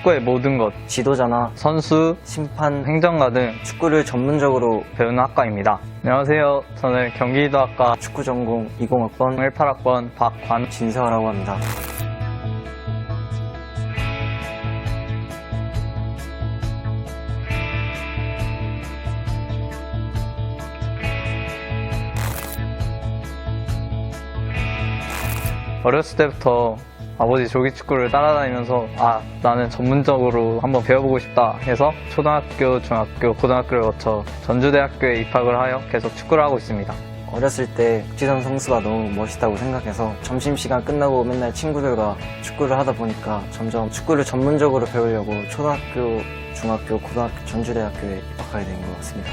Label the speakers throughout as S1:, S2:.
S1: 축구의 모든 것,
S2: 지도자나
S1: 선수,
S2: 심판,
S1: 행정가 등
S2: 축구를 전문적으로
S1: 배우는 학과입니다. 안녕하세요. 저는 경기도학과
S2: 축구 전공 20학번
S1: 18학번 박관
S2: 진서라고 합니다.
S1: 어렸을 때부터 아버지 조기축구를 따라다니면서 아 나는 전문적으로 한번 배워보고 싶다 해서 초등학교, 중학교, 고등학교를 거쳐 전주대학교에 입학을 하여 계속 축구를 하고 있습니다.
S2: 어렸을 때 국지선 선수가 너무 멋있다고 생각해서 점심시간 끝나고 맨날 친구들과 축구를 하다 보니까 점점 축구를 전문적으로 배우려고 초등학교, 중학교, 고등학교, 전주대학교에 입학하게 된 것 같습니다.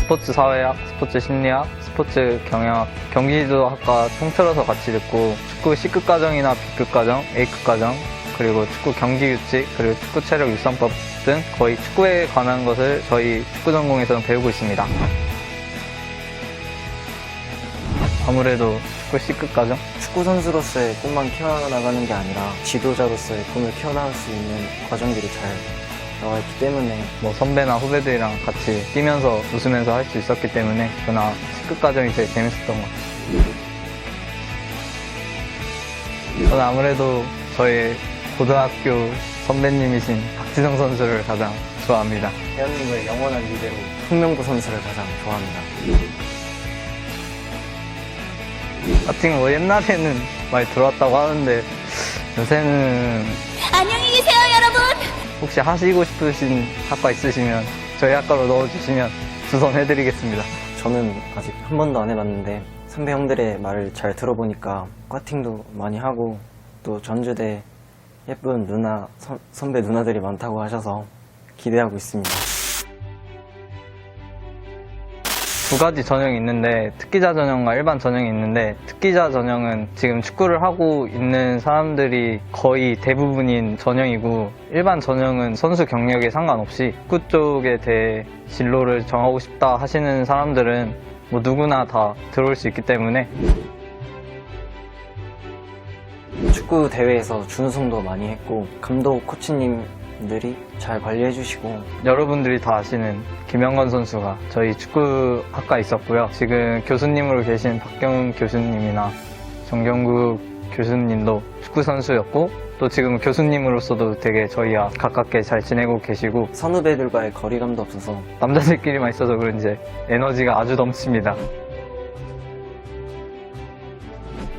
S1: 스포츠 사회학, 스포츠 심리학, 스포츠 경영학, 경기도학과 통틀어서 같이 듣고 축구 C급 과정이나 B급 과정, A급 과정, 그리고 축구 경기 규칙, 그리고 축구 체력 육성법 등 거의 축구에 관한 것을 저희 축구 전공에서는 배우고 있습니다. 아무래도 축구 C급 과정?
S2: 축구 선수로서의 꿈만 키워나가는 게 아니라 지도자로서의 꿈을 키워나갈 수 있는 과정들이 잘 나와 있기 때문에
S1: 뭐 선배나 후배들이랑 같이 뛰면서 웃으면서 할 수 있었기 때문에 그나 C급 과정이 제일 재밌었던 것 같아요. 저는 아무래도 저희 고등학교 선배님이신 박지성 선수를 가장 좋아합니다.
S2: 대한민국의 영원한 리베로 홍명보 선수를 가장 좋아합니다.
S1: 하여튼 뭐 옛날에는 많이 들어왔다고 하는데 요새는
S3: 안녕히 계세요!
S1: 혹시 하시고 싶으신 학과 있으시면 저희 학과로 넣어주시면 주선해드리겠습니다.
S2: 저는 아직 한 번도 안 해봤는데 선배 형들의 말을 잘 들어보니까 꽈팅도 많이 하고 또 전주대 예쁜 누나 선, 선배 누나들이 많다고 하셔서 기대하고 있습니다.
S1: 두 가지 전형이 있는데 특기자 전형과 일반 전형이 있는데 특기자 전형은 지금 축구를 하고 있는 사람들이 거의 대부분인 전형이고 일반 전형은 선수 경력에 상관없이 축구 쪽에 대해 진로를 정하고 싶다 하시는 사람들은 뭐 누구나 다 들어올 수 있기 때문에.
S2: 축구 대회에서 준우승도 많이 했고 감독 코치님 들이 잘 관리해 주시고
S1: 여러분들이 다 아시는 김영건 선수가 저희 축구 학과에 있었고요. 지금 교수님으로 계신 박경훈 교수님이나 정경국 교수님도 축구 선수였고 또 지금 교수님으로서도 되게 저희와 가깝게 잘 지내고 계시고
S2: 선후배들과의 거리감도 없어서
S1: 남자들끼리만 있어서 그런지 에너지가 아주 넘칩니다.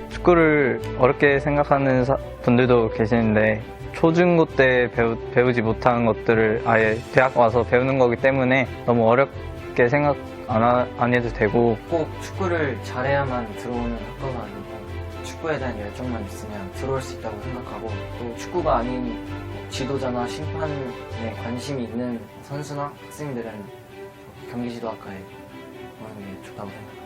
S1: 축구를 어렵게 생각하는 사- 분들도 계시는데 초중고 때 배우, 배우지 못한 것들을 아예 대학 와서 배우는 거기 때문에 너무 어렵게 생각 안, 하- 안 해도 되고
S2: 꼭 축구를 잘해야만 들어오는 학과가 아니고 축구에 대한 열정만 있으면 들어올 수 있다고 생각하고 또 축구가 아닌 지도자나 심판에 관심이 있는 선수나 학생들은 경기지도학과에 오는 게 좋다고 생각합니다.